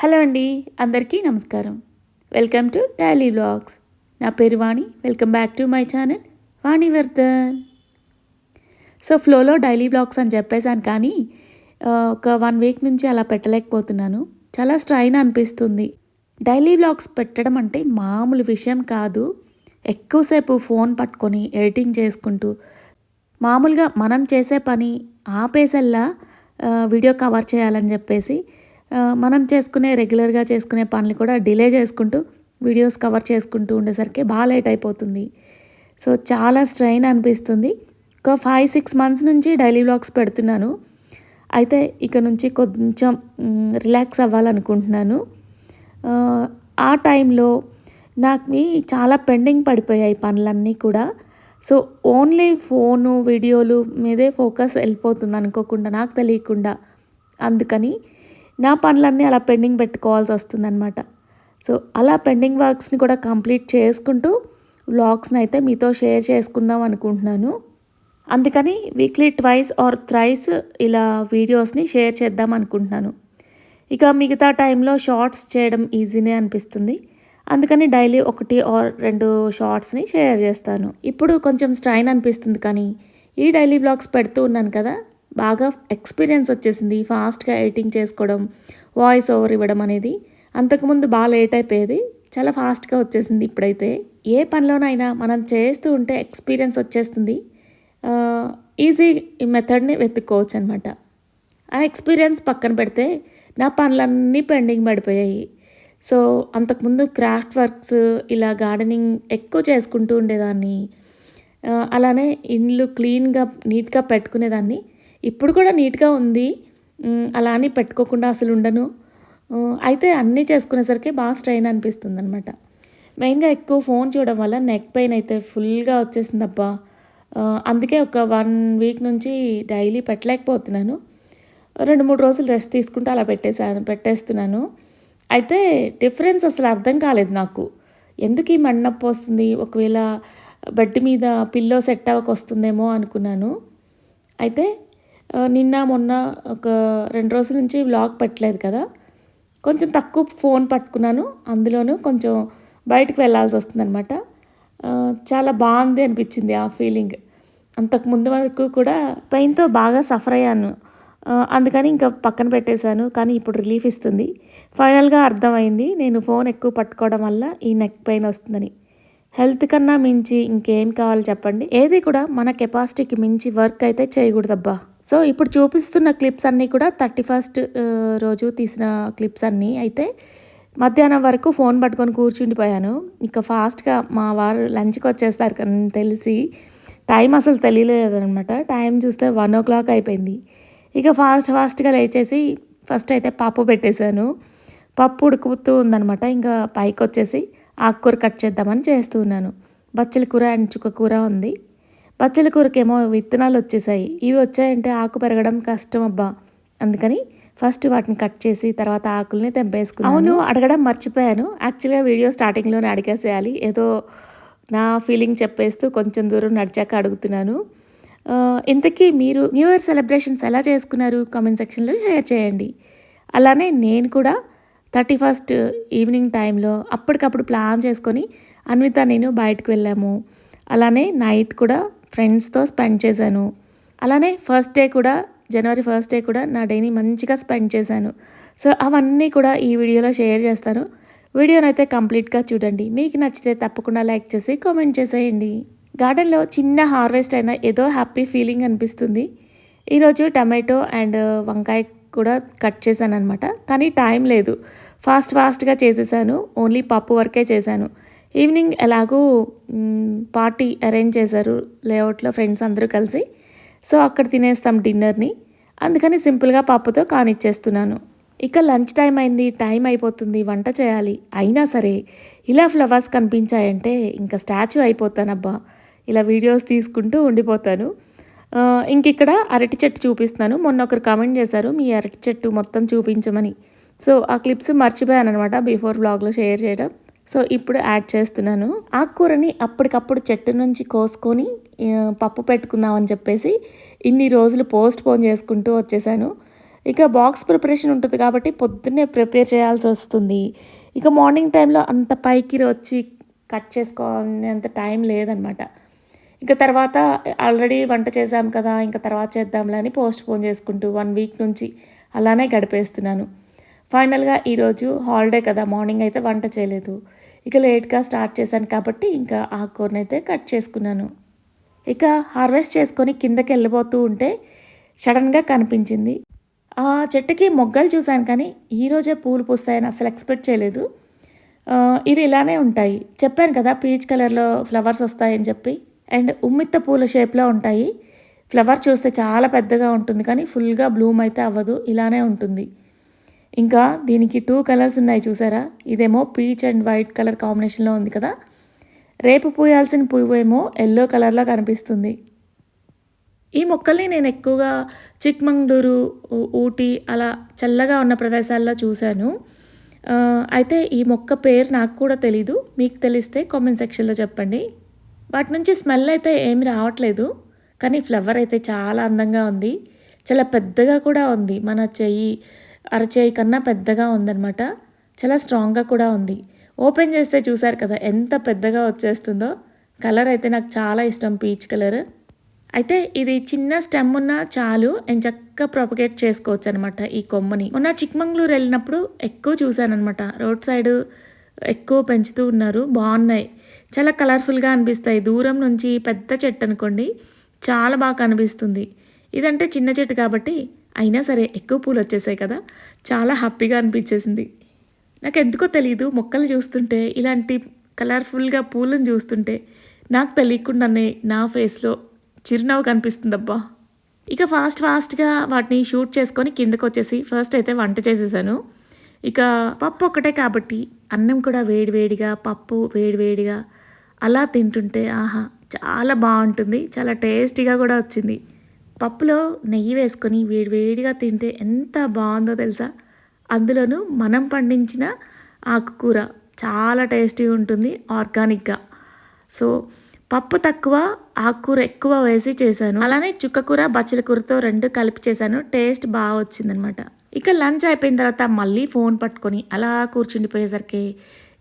Hello అండి అందరికీ నమస్కారం. వెల్కమ్ టు డైలీ వ్లాగ్స్ నా పేరు Vani welcome back to my channel Vani Vardhan. So ఫ్లోలో డైలీ వ్లాగ్స్ అని చెప్పేశాను కానీ ఒక వన్ వీక్ నుంచి అలా పెట్టలేకపోతున్నాను. చాలా స్ట్రైన్ అనిపిస్తుంది. డైలీ వ్లాగ్స్ పెట్టడం అంటే మామూలు విషయం కాదు. ఎక్కువసేపు ఫోన్ పట్టుకొని ఎడిటింగ్ చేసుకుంటూ మామూలుగా మనం చేసే పని ఆపేసల్లా వీడియో కవర్ చేయాలని చెప్పేసి మనం చేసుకునే రెగ్యులర్గా చేసుకునే పనులు కూడా డిలే చేసుకుంటూ వీడియోస్ కవర్ చేసుకుంటూ ఉండేసరికి బాగా లేట్ అయిపోతుంది. సో చాలా స్ట్రెయిన్ అనిపిస్తుంది. ఒక ఫైవ్ సిక్స్ మంత్స్ నుంచి డైలీ వ్లాగ్స్ పెడుతున్నాను. అయితే ఇక నుంచి కొంచెం రిలాక్స్ అవ్వాలనుకుంటున్నాను. ఆ, ఆ టైంలో నాకు చాలా పెండింగ్ పడిపోయాయి పనులన్నీ కూడా. సో ఓన్లీ ఫోను వీడియోలు మీదే ఫోకస్ వెళ్ళిపోతుంది అనుకోకుండా నాకు తెలియకుండా. అందుకని నా పనులన్నీ అలా పెండింగ్ పెట్టుకోవాల్సి వస్తుందన్నమాట. సో అలా పెండింగ్ వర్క్స్ని కూడా కంప్లీట్ చేసుకుంటూ వ్లాగ్స్ని అయితే మీతో షేర్ చేసుకుందాం అనుకుంటున్నాను. అందుకని వీక్లీ ట్వైస్ ఆర్ థ్రైస్ ఇలా వీడియోస్ని షేర్ చేద్దాం అనుకుంటున్నాను. ఇక మిగతా టైంలో షార్ట్స్ చేయడం ఈజీనే అనిపిస్తుంది. అందుకని డైలీ ఒకటి ఆర్ రెండు షార్ట్స్ని షేర్ చేస్తాను. ఇప్పుడు కొంచెం స్ట్రైన్ అనిపిస్తుంది కానీ ఈ డైలీ వ్లాగ్స్ పెడుతూ ఉన్నాను కదా బాగా ఎక్స్పీరియన్స్ వచ్చేసింది. ఫాస్ట్గా ఎడిటింగ్ చేసుకోవడం వాయిస్ ఓవర్ ఇవ్వడం అనేది. అంతకుముందు బాగా లేట్ అయిపోయేది. చాలా ఫాస్ట్గా వచ్చేసింది ఇప్పుడైతే. ఏ పనిలోనైనా మనం చేస్తూ ఉంటే ఎక్స్పీరియన్స్ వచ్చేస్తుంది. ఈజీ ఈ మెథడ్ని వెతుక్కోవచ్చు అనమాట ఆ ఎక్స్పీరియన్స్ పక్కన పెడితే నా పనులన్నీ పెండింగ్ పడిపోయాయి. సో అంతకుముందు క్రాఫ్ట్ వర్క్స్ ఇలా గార్డెనింగ్ ఎక్కువ చేసుకుంటూ ఉండేదాన్ని. అలానే ఇండ్లు క్లీన్గా నీట్గా పెట్టుకునేదాన్ని. ఇప్పుడు కూడా నీట్గా ఉంది. అలా అని పెట్టుకోకుండా అసలు ఉండను. అయితే అన్నీ చేసుకునేసరికి బాగా స్ట్రెయిన్ అనిపిస్తుంది అనమాట మెయిన్గా ఎక్కువ ఫోన్ చూడడం వల్ల నెక్ పెయిన్ అయితే ఫుల్గా వచ్చేసింది అబ్బా అందుకే ఒక వన్ వీక్ నుంచి డైలీ పెట్టలేకపోతున్నాను. రెండు మూడు రోజులు రెస్ట్ తీసుకుంటూ అలా పెట్టేశాను పెట్టేస్తున్నాను. అయితే డిఫరెన్స్ అసలు అర్థం కాలేదు నాకు. ఎందుకు ఈ మండ వస్తుంది? ఒకవేళ బెడ్ మీద పిల్లో సెట్ అవ్వక వస్తుందేమో అనుకున్నాను. అయితే నిన్న మొన్న ఒక రెండు రోజుల నుంచి వ్లాగ్ పెట్టలేదు కదా. కొంచెం తక్కువ ఫోన్ పట్టుకున్నాను. అందులోనూ కొంచెం బయటకు వెళ్ళాల్సి వస్తుందన్నమాట. చాలా బాగుంది అనిపించింది ఆ ఫీలింగ్ అంతకు ముందు వరకు కూడా పెయిన్తో బాగా సఫర్ అయ్యాను. అందుకని ఇంకా పక్కన పెట్టేశాను కానీ ఇప్పుడు రిలీఫ్ ఇస్తుంది. ఫైనల్గా అర్థమైంది నేను ఫోన్ ఎక్కువ పట్టుకోవడం వల్ల ఈ నెక్ పెయిన్ వస్తుందని. హెల్త్ కన్నా మించి ఇంకేం కావాలి చెప్పండి? ఏది కూడా మన కెపాసిటీకి మించి వర్క్ అయితే చేయకూడదబ్బా. సో ఇప్పుడు చూపిస్తున్న క్లిప్స్ అన్నీ కూడా థర్టీ ఫస్ట్ రోజు తీసిన క్లిప్స్ అన్నీ. అయితే మధ్యాహ్నం వరకు ఫోన్ పట్టుకొని కూర్చుండిపోయాను. ఇంకా ఫాస్ట్గా మా వారు లంచ్కి వచ్చేస్తారు కానీ తెలిసి. టైం అసలు తెలియలేదనమాట టైం చూస్తే వన్ ఓ క్లాక్ అయిపోయింది. ఇక ఫాస్ట్ ఫాస్ట్గా లేచేసి ఫస్ట్ అయితే పప్పు పెట్టేశాను. పప్పు ఉడుకుతూ ఉందనమాట ఇంకా పైకి వచ్చేసి ఆకుకూర కట్ చేద్దామని చేస్తూ ఉన్నాను. బచ్చల కూర అండ్ చుక్క కూర ఉంది. పచ్చల కూరకేమో విత్తనాలు వచ్చేసాయి. ఇవి వచ్చాయంటే ఆకు పెరగడం కష్టం అబ్బా. అందుకని ఫస్ట్ వాటిని కట్ చేసి తర్వాత ఆకుల్ని తెంపేసుకున్నాను. అవును అడగడం మర్చిపోయాను. యాక్చువల్గా వీడియో స్టార్టింగ్లోనే అడిగేసేయాలి. ఏదో నా ఫీలింగ్ చెప్పేస్తూ కొంచెం దూరం నడిచాక అడుగుతున్నాను. ఇంతకీ మీరు న్యూ ఇయర్ సెలబ్రేషన్స్ ఎలా చేసుకున్నారు? కామెంట్ సెక్షన్లో షేర్ చేయండి. అలానే నేను కూడా థర్టీ ఫస్ట్ ఈవినింగ్ టైంలో అప్పటికప్పుడు ప్లాన్ చేసుకొని అన్విత నేను బయటకు వెళ్ళాము. అలానే నైట్ కూడా ఫ్రెండ్స్తో స్పెండ్ చేశాను. అలానే ఫస్ట్ డే కూడా జనవరి ఫస్ట్ డే కూడా నా డేని మంచిగా స్పెండ్ చేశాను. సో అవన్నీ కూడా ఈ వీడియోలో షేర్ చేస్తాను. వీడియోని అయితే కంప్లీట్గా చూడండి. మీకు నచ్చితే తప్పకుండా లైక్ చేసి కామెంట్ చేసేయండి. గార్డెన్లో చిన్న హార్వెస్ట్ అయినా ఏదో హ్యాపీ ఫీలింగ్ అనిపిస్తుంది. ఈరోజు టమాటో అండ్ వంకాయ కూడా కట్ చేశాను అనమాట కానీ టైం లేదు. ఫాస్ట్ ఫాస్ట్గా చేసేసాను. ఓన్లీ పప్పు వరకే చేశాను. ఈవినింగ్ ఎలాగో పార్టీ అరేంజ్ చేశారు లేఅవుట్లో ఫ్రెండ్స్ అందరూ కలిసి. సో అక్కడ తినేస్తాం డిన్నర్ని. అందుకని సింపుల్గా పప్పుతో కానిచ్చేస్తున్నాను. ఇక లంచ్ టైం అయింది టైం అయిపోతుంది వంట చేయాలి. అయినా సరే ఇలా ఫ్లవర్స్ కనిపించాయంటే ఇంకా స్టాచ్యూ అయిపోతానబ్బా. ఇలా వీడియోస్ తీసుకుంటూ ఉండిపోతాను. ఇంక ఇక్కడ అరటి చెట్టు చూపిస్తున్నాను. మొన్న ఒకరు కామెంట్ చేశారు మీ అరటి చెట్టు మొత్తం చూపించమని. సో ఆ క్లిప్స్ మర్చిపోయాను అనమాట బిఫోర్ బ్లాగ్లో షేర్ చేయడం. సో ఇప్పుడు యాడ్ చేస్తున్నాను. ఆకుకూరని అప్పటికప్పుడు చెట్టు నుంచి కోసుకొని పప్పు పెట్టుకుందామని చెప్పేసి ఇన్ని రోజులు పోస్ట్ పోన్ చేసుకుంటూ వచ్చేసాను. ఇక బాక్స్ ప్రిపరేషన్ ఉంటుంది కాబట్టి పొద్దున్నే ప్రిపేర్ చేయాల్సి వస్తుంది. ఇక మార్నింగ్ టైంలో అంత పైకి వచ్చి కట్ చేసుకోవాలనేంత టైం లేదనమాట. ఇంకా తర్వాత ఆల్రెడీ వంట చేసాం కదా ఇంకా తర్వాత చేద్దాంలే అని పోస్ట్ పోన్ చేసుకుంటూ వన్ వీక్ నుంచి అలానే గడిపేస్తున్నాను. ఫైనల్గా ఈరోజు హాలిడే కదా మార్నింగ్ అయితే వంట చేయలేదు. ఇక లేట్గా స్టార్ట్ చేశాను కాబట్టి ఇంకా ఆకుకూరని అయితే కట్ చేసుకున్నాను. ఇక హార్వెస్ట్ చేసుకొని కిందకి వెళ్ళిపోతూ ఉంటే సడన్గా కనిపించింది. ఆ చెట్టుకి మొగ్గలు చూశాను కానీ ఈరోజే పూలు పూస్తాయని అసలు ఎక్స్పెక్ట్ చేయలేదు. ఇవి ఇలానే ఉంటాయి. చెప్పాను కదా పీచ్ కలర్లో ఫ్లవర్స్ వస్తాయని చెప్పి. అండ్ ఉమ్మిత్త పూల షేప్లో ఉంటాయి. ఫ్లవర్ చూస్తే చాలా పెద్దగా ఉంటుంది కానీ ఫుల్గా బ్లూమ్ అయితే అవ్వదు. ఇలానే ఉంటుంది. ఇంకా దీనికి టూ కలర్స్ ఉన్నాయి చూసారా? ఇదేమో పీచ్ అండ్ వైట్ కలర్ కాంబినేషన్లో ఉంది కదా? రేపు పూయాల్సిన పువ్వు ఏమో ఎల్లో కలర్లో కనిపిస్తుంది. ఈ మొక్కల్ని నేను ఎక్కువగా చిక్మంగళూరు ఊటీ అలా చల్లగా ఉన్న ప్రదేశాల్లో చూశాను. అయితే ఈ మొక్క పేరు నాకు కూడా తెలీదు. మీకు తెలిస్తే కామెంట్ సెక్షన్లో చెప్పండి. వాటి నుంచి స్మెల్ అయితే ఏమి రావట్లేదు. కానీ ఫ్లవర్ అయితే చాలా అందంగా ఉంది. చాలా పెద్దగా కూడా ఉంది. మన చెయ్యి అరచేయి కన్నా పెద్దగా ఉందన్నమాట. చాలా స్ట్రాంగ్గా కూడా ఉంది. ఓపెన్ చేస్తే చూసారు కదా ఎంత పెద్దగా వచ్చేస్తుందో. కలర్ అయితే నాకు చాలా ఇష్టం పీచ్ కలర్. అయితే ఇది చిన్న స్టెమ్ ఉన్న చాలు నేను చక్కగా ప్రొపగేట్ చేసుకోవచ్చు అనమాట ఈ కొమ్మని. మొన్న చిక్మంగళూరు వెళ్ళినప్పుడు ఎక్కువ చూశానమాట అనమాట రోడ్ సైడ్ ఎక్కువ పెంచుతూ ఉన్నారు. బాగున్నాయి. చాలా కలర్ఫుల్గా అనిపిస్తాయి. దూరం నుంచి పెద్ద చెట్టు అనుకోండి చాలా బాగా కనిపిస్తుంది. ఇదంటే చిన్న చెట్టు కాబట్టి అయినా సరే ఎక్కువ పూలు వచ్చేసాయి కదా. చాలా హ్యాపీగా అనిపించేసింది. నాకు ఎందుకో తెలియదు మొక్కలు చూస్తుంటే ఇలాంటి కలర్ఫుల్గా పూలను చూస్తుంటే నాకు తెలియకుండానే నా ఫేస్లో చిరునవ్వు కనిపిస్తుందబ్బా. ఇక ఫాస్ట్ ఫాస్ట్గా వాటిని షూట్ చేసుకొని కిందకు వచ్చేసి ఫస్ట్ అయితే వంట చేసేసాను. ఇక పప్పు ఒక్కటే కాబట్టి అన్నం కూడా వేడివేడిగా పప్పు వేడివేడిగా అలా తింటుంటే ఆహా చాలా బాగుంటుంది. చాలా టేస్టీగా కూడా వచ్చింది. పప్పులో నెయ్యి వేసుకొని వేడివేడిగా తింటే ఎంత బాగుందో తెలుసా? అందులోనూ మనం పండించిన ఆకుకూర చాలా టేస్టీగా ఉంటుంది ఆర్గానిక్గా. సో పప్పు తక్కువ ఆకుకూర ఎక్కువ వేసి చేశాను. అలానే చుక్కకూర బచ్చల కూరతో రెండు కలిపి చేశాను. టేస్ట్ బాగా వచ్చిందనమాట. ఇక లంచ్ అయిపోయిన తర్వాత మళ్ళీ ఫోన్ పట్టుకొని అలా కూర్చుండిపోయేసరికి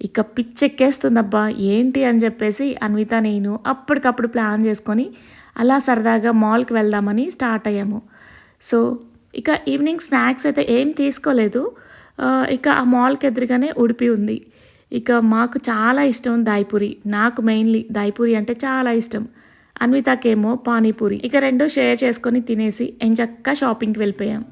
ఇక పిచ్చెక్కేస్తుందబ్బా ఏంటి అని చెప్పేసి అన్విత నేను అప్పటికప్పుడు ప్లాన్ చేసుకొని అలా సరదాగా మాల్కి వెళ్దామని స్టార్ట్ అయ్యాము. సో ఇక ఈవినింగ్ స్నాక్స్ అయితే ఏం తీసుకోలేదు. ఇక ఆ మాల్కి ఎదురుగానే ఉడిపి ఉంది. ఇక మాకు చాలా ఇష్టం దాయిపూరి నాకు మెయిన్లీ దాయిపూరి అంటే చాలా ఇష్టం. అన్వితకేమో పానీపూరి ఇక రెండు షేర్ చేసుకొని తినేసి ఎంచక్క షాపింగ్కి వెళ్ళిపోయాం.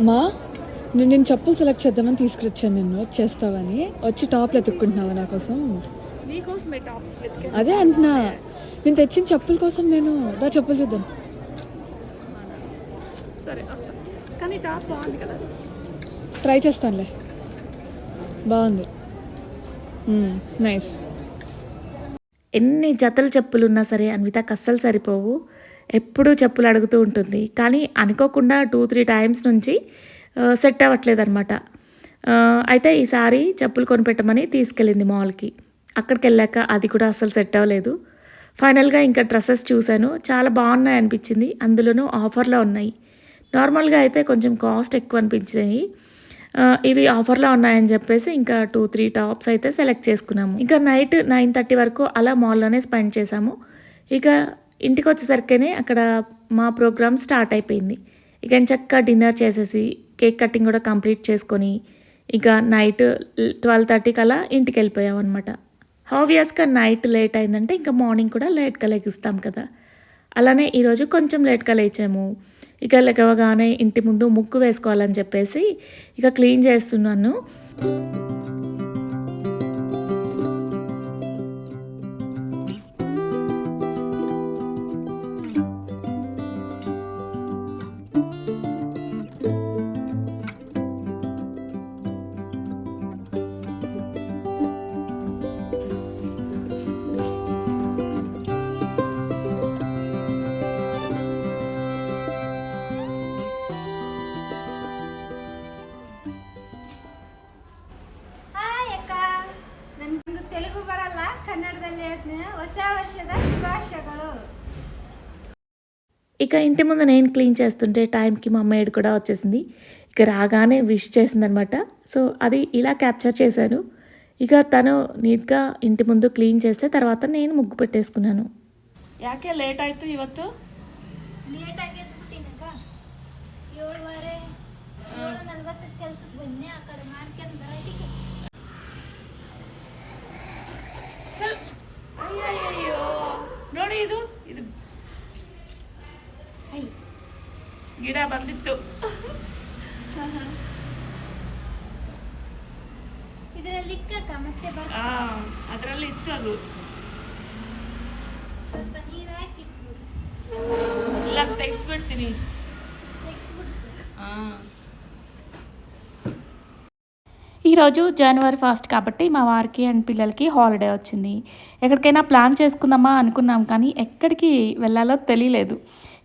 మా నేను నేను చెప్పులు సెలెక్ట్ చేద్దామని తీసుకొచ్చాను నిన్ను. చేస్తావని. వచ్చి టాప్లు ఎత్తుక్కుంటున్నావా నా కోసం? అదే అంటున్నా. నేను తెచ్చిన చెప్పుల కోసం నేను. దా చెప్పులు చూద్దాం. సరే కానీ టాప్ బాగుంది కదా. ట్రై చేస్తానులే. బాగుంది. నైస్. ఎన్ని జతల చెప్పులు ఉన్నా సరే అన్వితకు అస్సలు సరిపోవు. ఎప్పుడూ చెప్పులు అడుగుతూ ఉంటుంది. కానీ అనుకోకుండా టూ త్రీ టైమ్స్ నుంచి సెట్ అవ్వట్లేదు అనమాట అయితే ఈసారి చెప్పులు కొనిపెట్టమని తీసుకెళ్ళింది మాల్కి. అక్కడికి వెళ్ళాక అది కూడా అసలు సెట్ అవ్వలేదు. ఫైనల్గా ఇంకా డ్రెస్సెస్ చూశాను. చాలా బాగున్నాయి అనిపించింది. అందులోనూ ఆఫర్లో ఉన్నాయి. నార్మల్గా అయితే కొంచెం కాస్ట్ ఎక్కువ అనిపించినాయి. ఇవి ఆఫర్లో ఉన్నాయని చెప్పేసి ఇంకా టూ త్రీ టాప్స్ అయితే సెలెక్ట్ చేసుకున్నాము. ఇంకా నైట్ నైన్ థర్టీ వరకు అలా మాల్లోనే స్పెండ్ చేసాము ఇక ఇంటికి వచ్చేసరికనే అక్కడ మా ప్రోగ్రామ్ స్టార్ట్ అయిపోయింది. ఇక చక్కగా డిన్నర్ చేసేసి కేక్ కటింగ్ కూడా కంప్లీట్ చేసుకొని ఇక నైట్ ట్వెల్వ్ థర్టీకి అలా ఇంటికి వెళ్ళిపోయాం అనమాట హావియస్గా నైట్ లేట్ అయిందంటే ఇంకా మార్నింగ్ కూడా లేట్గా లెగిస్తాం కదా. అలానే ఈరోజు కొంచెం లేట్గా లేచాము. ఇక లెగవగానే ఇంటి ముందు ముగ్గు వేసుకోవాలని చెప్పేసి ఇక క్లీన్ చేస్తున్నాను. ఇక ఇంటి ముందు నేను క్లీన్ చేస్తుంటే టైంకి మా మేడ్ కూడా వచ్చేసింది ఇక రాగానే విష్ చేసిందనమాట సో అది ఇలా క్యాప్చర్ చేశాను ఇక తను నీట్గా ఇంటి ముందు క్లీన్ చేస్తే తర్వాత నేను ముగ్గు పెట్టేసుకున్నాను ಯಾಕೆ ಲೇಟ್ ಆಯಿತು ಇವತ್ತು ಲೇಟ್ ಆಗೈತೆ ಬಿಟ್ಟಿನಕ್ಕ ಏಳುವರೆ ಏಳು ನಲ್ವತ್ತಕ್ಕೆ ಕೆಲ್ಸಕ್ಕೆ ಬನ್ನಿ ಆ ಕಡೆ ಮಾಡ್ಕೊಂಡು ఈరోజు జనవరి ఫస్ట్ కాబట్టి మా వారికి అండ్ పిల్లలకి హాలిడే వచ్చింది. ఎక్కడికైనా ప్లాన్ చేసుకుందామా అనుకున్నాం కానీ ఎక్కడికి వెళ్ళాలో తెలియలేదు.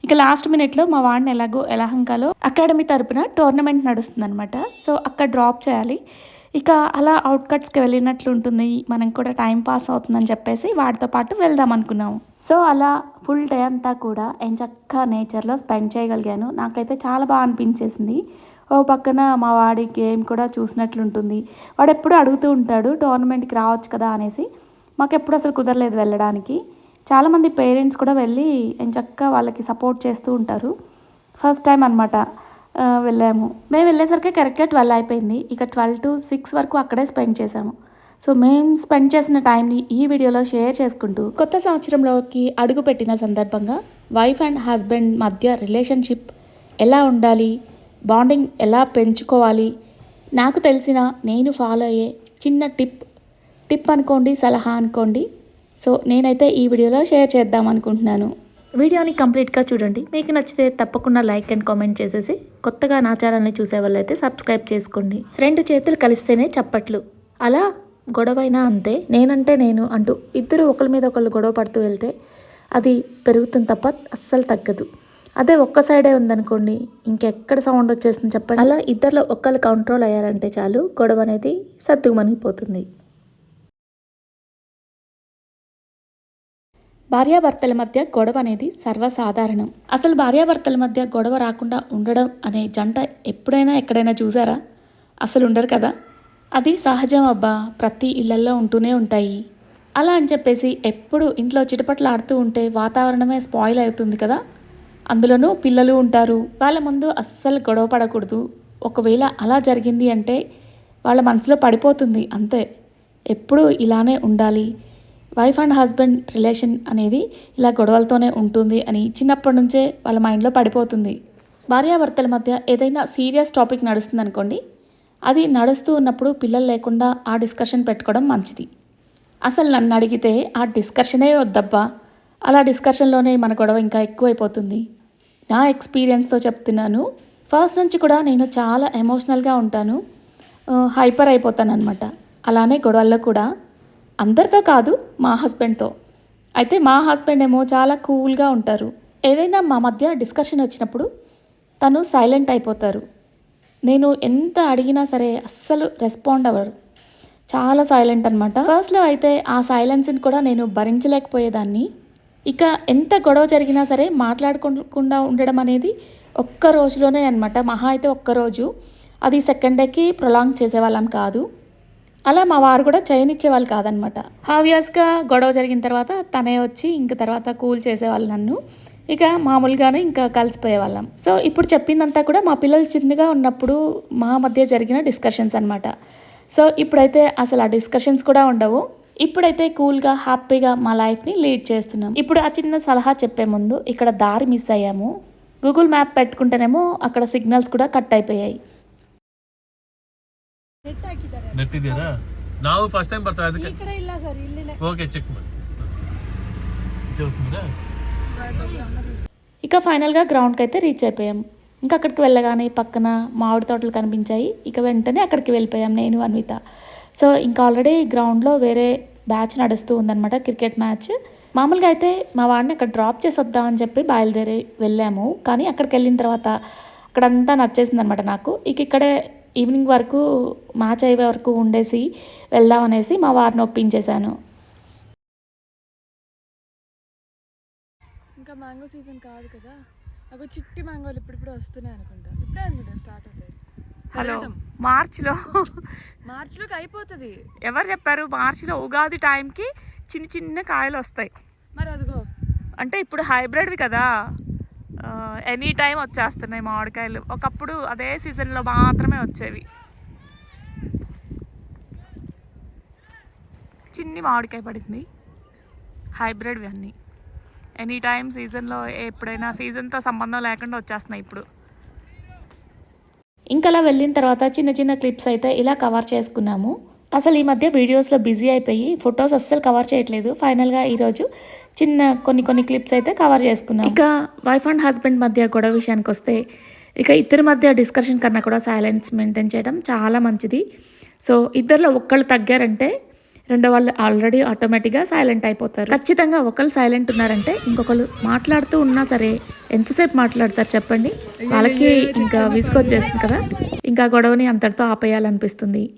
ఇక లాస్ట్ మినిట్లో మా వాడిని ఎలాగో ఎలహంకాలో అకాడమీ తరపున టోర్నమెంట్ నడుస్తుందనమాట సో అక్కడ డ్రాప్ చేయాలి. ఇక అలా అవుట్కట్స్కి వెళ్ళినట్లు ఉంటుంది. మనం కూడా టైం పాస్ అవుతుందని చెప్పేసి వాటితో పాటు వెళ్దాం అనుకున్నాము సో అలా ఫుల్ డే అంతా కూడా ఎంచక్క నేచర్లో స్పెండ్ చేయగలిగాను. నాకైతే చాలా బాగా అనిపించేసింది. ఓ పక్కన మా వాడి గేమ్ కూడా చూసినట్లుంటుంది. వాడు ఎప్పుడూ అడుగుతూ ఉంటాడు టోర్నమెంట్కి రావచ్చు కదా అనేసి. మాకు ఎప్పుడు అసలు కుదరలేదు వెళ్ళడానికి. చాలామంది పేరెంట్స్ కూడా వెళ్ళి చక్కగా వాళ్ళకి సపోర్ట్ చేస్తూ ఉంటారు. ఫస్ట్ టైం అనమాట వెళ్ళాము. మేము వెళ్ళేసరికి కరెక్ట్గా ట్వెల్వ్ అయిపోయింది. ఇక ట్వెల్వ్ టు సిక్స్ వరకు అక్కడే స్పెండ్ చేసాము సో మేము స్పెండ్ చేసిన టైంని ఈ వీడియోలో షేర్ చేసుకుంటూ కొత్త సంవత్సరంలోకి అడుగు పెట్టిన సందర్భంగా వైఫ్ అండ్ హస్బెండ్ మధ్య రిలేషన్షిప్ ఎలా ఉండాలి? బాండింగ్ ఎలా పెంచుకోవాలి? నాకు తెలిసిన నేను ఫాలో అయ్యే చిన్న టిప్ టిప్ అనుకోండి సలహా అనుకోండి. సో నేనైతే ఈ వీడియోలో షేర్ చేద్దాం అనుకుంటున్నాను. వీడియోని కంప్లీట్గా చూడండి. మీకు నచ్చితే తప్పకుండా లైక్ అండ్ కామెంట్ చేసేసి కొత్తగా నా ఛానల్ని చూసే వాళ్ళైతే సబ్స్క్రైబ్ చేసుకోండి. రెండు చేతులు కలిస్తేనే చప్పట్లు. అలా గొడవైనా అంతే నేనంటే నేను అంటూ ఇద్దరు ఒకరి మీద ఒకళ్ళు గొడవ పడుతూ వెళ్తే అది పెరుగుతుంది తప్ప అస్సలు తగ్గదు. అదే ఒక్క సైడే ఉందనుకోండి ఇంకెక్కడ సౌండ్ వచ్చేస్తుంది చెప్పండి. అలా ఇద్దరిలో ఒక్కళ్ళు కంట్రోల్ అయ్యారంటే చాలు గొడవ అనేది సర్దుమనిగిపోతుంది భార్యాభర్తల మధ్య గొడవ అనేది సర్వసాధారణం. అసలు భార్యాభర్తల మధ్య గొడవ రాకుండా ఉండడం అనే జంట ఎప్పుడైనా ఎక్కడైనా చూసారా? అసలు ఉండరు కదా? అది సహజం అబ్బా ప్రతి ఇళ్ళల్లో ఉంటూనే ఉంటాయి. అలా అని చెప్పేసి ఎప్పుడు ఇంట్లో చిటపట్లు ఆడుతూ ఉంటే వాతావరణమే స్పాయిల్ అవుతుంది కదా? అందులోనూ పిల్లలు ఉంటారు. వాళ్ళ ముందు అస్సలు గొడవ పడకూడదు. ఒకవేళ అలా జరిగింది అంటే వాళ్ళ మనసులో పడిపోతుంది. అంతే. ఎప్పుడూ ఇలానే ఉండాలి. వైఫ్ అండ్ హస్బెండ్ రిలేషన్ అనేది ఇలా గొడవలతోనే ఉంటుంది అని చిన్నప్పటి నుంచే వాళ్ళ మైండ్లో పడిపోతుంది. భార్యాభర్తల మధ్య ఏదైనా సీరియస్ టాపిక్ నడుస్తుంది అనుకోండి అది నడుస్తూ ఉన్నప్పుడు పిల్లలు లేకుండా ఆ డిస్కషన్ పెట్టుకోవడం మంచిది. అసలు నన్ను అడిగితే ఆ డిస్కషనే వద్దబ్బా. అలా డిస్కషన్లోనే మన గొడవ ఇంకా ఎక్కువైపోతుంది. నా ఎక్స్పీరియన్స్తో చెప్తున్నాను. ఫస్ట్ నుంచి కూడా నేను చాలా ఎమోషనల్గా ఉంటాను. హైపర్ అయిపోతాను అనమాట అలానే గొడవల్లో కూడా. అందరితో కాదు మా హస్బెండ్తో. అయితే మా హస్బెండ్ ఏమో చాలా కూల్గా ఉంటారు. ఏదైనా మా మధ్య డిస్కషన్ వచ్చినప్పుడు తను సైలెంట్ అయిపోతారు. నేను ఎంత అడిగినా సరే అస్సలు రెస్పాండ్ అవ్వరు. చాలా సైలెంట్ అనమాట ఫస్ట్లో అయితే ఆ సైలెన్స్ని కూడా నేను భరించలేకపోయేదాన్ని. ఇక ఎంత గొడవ జరిగినా సరే మాట్లాడుకోకుండా ఉండడం అనేది ఒక్క రోజులోనే అనమాట మహా అయితే ఒక్క రోజు. అది సెకండ్ డేకి ప్రొలాంగ్ చేసేవాళ్ళం కాదు. అలా మా వారు కూడా చేయనిచ్చేవాళ్ళు కాదనమాట హావియర్స్గా గొడవ జరిగిన తర్వాత తనే వచ్చి ఇంక తర్వాత కూల్ చేసేవాళ్ళు నన్ను. ఇక మామూలుగానే ఇంకా కలిసిపోయేవాళ్ళం. సో ఇప్పుడు చెప్పిందంతా కూడా మా పిల్లలు చిన్నగా ఉన్నప్పుడు మా మధ్య జరిగిన డిస్కషన్స్ అనమాట సో ఇప్పుడైతే అసలు ఆ డిస్కషన్స్ కూడా ఉండవు. ఇప్పుడైతే కూల్గా హ్యాపీగా మా లైఫ్ని లీడ్ చేస్తున్నాం ఇప్పుడు ఆ చిన్న సలహా చెప్పే ముందు ఇక్కడ దారి మిస్ అయ్యాము గూగుల్ మ్యాప్ పెట్టుకుంటేనేమో అక్కడ సిగ్నల్స్ కూడా కట్ అయిపోయాయి ನೆಟ್ ಹಾಕಿದ್ದಾರೆ ನೆಟ್ ಇದೆಯಾ ನಾವು ಫಸ್ಟ್ ಟೈಮ್ ಬರ್ತಾ ಅದಕ್ಕೆ ಈ ಕಡೆ ಇಲ್ಲ ಸರ್ ಇಲ್ಲಿನೇ ಓಕೆ ಚೆಕ್ ಮಾಡಿ తెలుస్తుందా ఇక ఫైనల్గా గ్రౌండ్కి అయితే రీచ్ అయిపోయాం ఇంకా అక్కడికి వెళ్ళగానే పక్కన మామిడి తోటలు కనిపించాయి. ఇక వెంటనే అక్కడికి వెళ్ళిపోయాం నేను అన్విత. సో ఇంకా ఆల్రెడీ గ్రౌండ్లో వేరే బ్యాచ్ నడుస్తూ ఉందన్నమాట క్రికెట్ మ్యాచ్. మామూలుగా అయితే మా వాడిని అక్కడ డ్రాప్ చేసి వద్దామని చెప్పి బయలుదేరి వెళ్ళాము. కానీ అక్కడికి వెళ్ళిన తర్వాత అక్కడంతా నచ్చేసింది అనమాట నాకు. ఇక ఇక్కడే ఈవినింగ్ వరకు మ్యాచ్ అయ్యే వరకు ఉండేసి వెళ్దామనేసి మా వారిని ఒప్పించేశాను. ఇంకా మ్యాంగో సీజన్ కాదు కదా? నాకు చిట్టి మ్యాంగోలు ఇప్పుడిప్పుడు వస్తున్నాయి అనుకుంటా. ఇప్పుడే అనుకుంటా స్టార్ట్ అవుతాయి. హలో. మార్చిలో. మార్చిలోకి అయిపోతుంది. ఎవరు చెప్పారు? మార్చిలో ఉగాది టైంకి చిన్న చిన్న కాయలు వస్తాయి. మరి అదిగో. అంటే ఇప్పుడు హైబ్రిడ్వి కదా. ఎనీ టైం వచ్చేస్తున్నాయి మామిడికాయలు. ఒకప్పుడు అదే సీజన్లో మాత్రమే వచ్చేవి. చిన్ని మామిడికాయ పడింది. హైబ్రిడ్వి అన్నీ. ఎనీ టైం సీజన్లో ఎప్పుడైనా సీజన్తో సంబంధం లేకుండా వచ్చేస్తున్నాయి ఇప్పుడు. ఇంకా అలా వెళ్ళిన తర్వాత చిన్న చిన్న క్లిప్స్ అయితే ఇలా కవర్ చేసుకున్నాము. అసలు ఈ మధ్య వీడియోస్లో బిజీ అయిపోయి ఫొటోస్ అస్సలు కవర్ చేయట్లేదు. ఫైనల్గా ఈరోజు చిన్న కొన్ని కొన్ని క్లిప్స్ అయితే కవర్ చేసుకున్నాం ఇక వైఫ్ అండ్ హస్బెండ్ మధ్య గొడవ విషయానికి వస్తే ఇక ఇద్దరి మధ్య డిస్కషన్ కన్నా కూడా సైలెన్స్ మెయింటైన్ చేయడం చాలా మంచిది. సో ఇద్దరిలో ఒక్కళ్ళు తగ్గారంటే రెండో వాళ్ళు ఆల్రెడీ ఆటోమేటిక్గా సైలెంట్ అయిపోతారు. ఖచ్చితంగా ఒకళ్ళు సైలెంట్ ఉన్నారంటే ఇంకొకరు మాట్లాడుతూ ఉన్నా సరే ఎంతసేపు మాట్లాడతారు చెప్పండి? వాళ్ళకి ఇంకా విసుకొచ్చేస్తుంది కదా? ఇంకా గొడవని అంతటితో ఆపేయాలనిపిస్తుంది.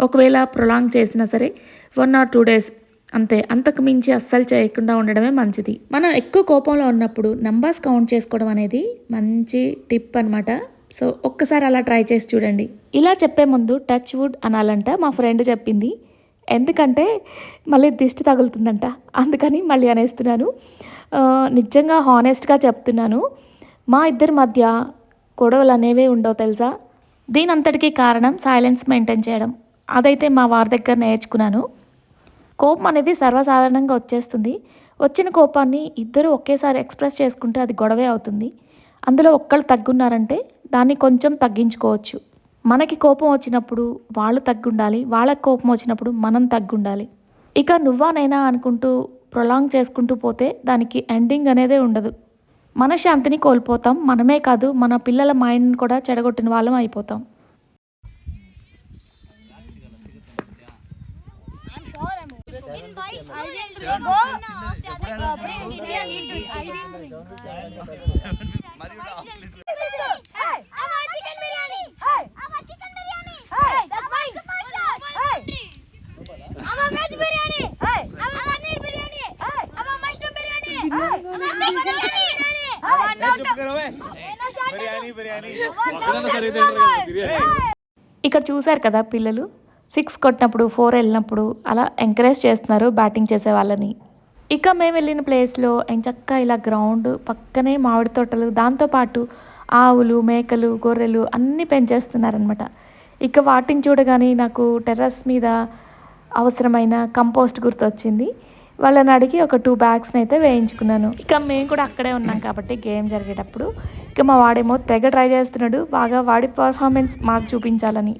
ఒకవేళ ప్రొలాంగ్ చేసినా సరే వన్ ఆర్ టూ డేస్ అంతే అంతకు మించి అస్సలు చేయకుండా ఉండడమే మంచిది. మనం ఎక్కువ కోపంలో ఉన్నప్పుడు నంబర్స్ కౌంట్ చేసుకోవడం అనేది మంచి టిప్ అన్నమాట. సో ఒక్కసారి అలా ట్రై చేసి చూడండి. ఇలా చెప్పే ముందు టచ్ వుడ్ అనాలంట మా ఫ్రెండ్ చెప్పింది. ఎందుకంటే మళ్ళీ దిష్టి తగులుతుందంట. అందుకని మళ్ళీ అనేస్తున్నాను. నిజంగా హానెస్ట్గా చెప్తున్నాను. మా ఇద్దరి మధ్య గొడవలు అనేవి ఉండవు తెలుసా? దీని అంతటికీ కారణం సైలెన్స్ మెయింటైన్ చేయడం. అదైతే మా వారి దగ్గర నేర్చుకున్నాను. కోపం అనేది సర్వసాధారణంగా వచ్చేస్తుంది. వచ్చిన కోపాన్ని ఇద్దరు ఒకేసారి ఎక్స్ప్రెస్ చేసుకుంటే అది గొడవే అవుతుంది. అందులో ఒక్కళ్ళు తగ్గున్నారంటే దాన్ని కొంచెం తగ్గించుకోవచ్చు. మనకి కోపం వచ్చినప్పుడు వాళ్ళు తగ్గుండాలి వాళ్ళకి కోపం వచ్చినప్పుడు మనం తగ్గుండాలి. ఇక నువ్వానైనా అనుకుంటూ ప్రొలాంగ్ చేసుకుంటూ పోతే దానికి ఎండింగ్ అనేదే ఉండదు. మనశ్శాంతిని కోల్పోతాం మనమే కాదు మన పిల్లల మైండ్ని కూడా చెడగొట్టిన వాళ్ళం అయిపోతాం. ఇక్కడ చూశారు కదా పిల్లలు? సిక్స్ కొట్టినప్పుడు ఫోర్ వెళ్ళినప్పుడు అలా ఎంకరేజ్ చేస్తున్నారు బ్యాటింగ్ చేసే వాళ్ళని. ఇక మేము వెళ్ళిన ప్లేస్లో ఎంచక్క ఇలా గ్రౌండ్ పక్కనే మామిడి తోటలు దాంతోపాటు ఆవులు మేకలు గొర్రెలు అన్నీ పెంచేస్తున్నారనమాట ఇక వాటిని చూడగానే నాకు టెర్రస్ మీద అవసరమైన కంపోస్ట్ గుర్తొచ్చింది. వాళ్ళని అడిగి ఒక టూ బ్యాగ్స్ని అయితే వేయించుకున్నాను. ఇక మేము కూడా అక్కడే ఉన్నాం కాబట్టి గేమ్ జరిగేటప్పుడు. ఇక మా వాడేమో తెగ ట్రై చేస్తున్నాడు. బాగా వాడి పర్ఫార్మెన్స్ మాకు చూపించాలని.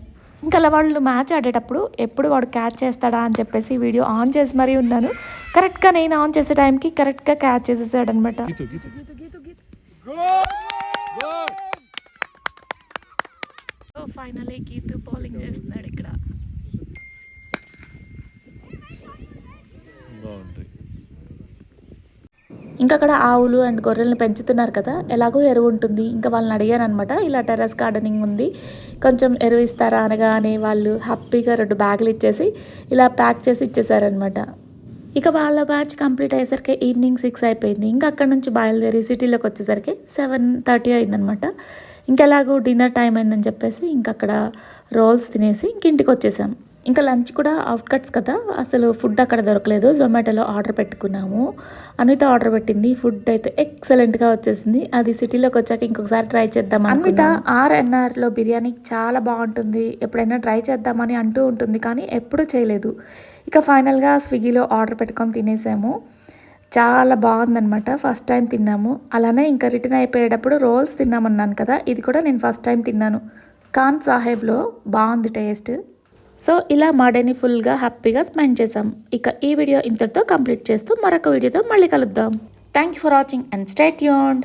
ఇంకా అలా వాళ్ళు మ్యాచ్ ఆడేటప్పుడు ఎప్పుడు వాడు క్యాచ్ చేస్తాడా అని చెప్పేసి వీడియో ఆన్ చేసి మరీ ఉన్నాను. కరెక్ట్గా నేను ఆన్ చేసే టైంకి కరెక్ట్గా క్యాచ్ చేసేసాడు అనమాట గీతు గీతు. గీతు గీతు గీతు. ఫైనలీ గీతు బౌలింగ్ చేస్తున్నాడు ఇక్కడ బాగుంటుంది ఇంకా అక్కడ ఆవులు అండ్ గొర్రెలను పెంచుతున్నారు కదా ఎలాగో ఎరువు ఉంటుంది. ఇంకా వాళ్ళని అడిగాను అనమాట ఇలా టెర్రస్ గార్డెనింగ్ ఉంది కొంచెం ఎరువు ఇస్తారా అనగానే వాళ్ళు హ్యాపీగా రెండు బ్యాగులు ఇచ్చేసి ఇలా ప్యాక్ చేసి ఇచ్చేసారనమాట ఇక వాళ్ళ బ్యాచ్ కంప్లీట్ అయ్యేసరికి ఈవినింగ్ సిక్స్ అయిపోయింది. ఇంకా అక్కడ నుంచి బయలుదేరి సిటీలోకి వచ్చేసరికి సెవెన్ థర్టీ అయిందనమాట ఇంకెలాగో డిన్నర్ టైం అయిందని చెప్పేసి ఇంక అక్కడ రోల్స్ తినేసి ఇంక ఇంటికి వచ్చేసాం. ఇంకా లంచ్ కూడా అవుట్ కట్స్ కదా. అసలు ఫుడ్ అక్కడ దొరకలేదు. జొమాటోలో ఆర్డర్ పెట్టుకున్నాము. అనిత ఆర్డర్ పెట్టింది. ఫుడ్ అయితే ఎక్సలెంట్గా వచ్చేసింది. అది సిటీలోకి వచ్చాక ఇంకొకసారి ట్రై చేద్దాం అన్విత ఆర్ఎన్ఆర్లో బిర్యానీ చాలా బాగుంటుంది. ఎప్పుడైనా ట్రై చేద్దామని అంటూ ఉంటుంది కానీ ఎప్పుడూ చేయలేదు. ఇక ఫైనల్గా స్విగ్గీలో ఆర్డర్ పెట్టుకొని తినేసాము. చాలా బాగుందనమాట ఫస్ట్ టైం తిన్నాము. అలానే ఇంకా రిటర్న్ అయిపోయేటప్పుడు రోల్స్ తిన్నామన్నాను కదా. ఇది కూడా నేను ఫస్ట్ టైం తిన్నాను. ఖాన్ సాహెబ్లో బాగుంది టేస్ట్. సో ఇలా మాడేని ఫుల్గా హ్యాపీగా స్పెండ్ చేసాం ఇక ఈ వీడియో ఇంతటితో కంప్లీట్ చేస్తూ మరొక వీడియోతో మళ్ళీ కలుద్దాం. Thank you for watching and stay tuned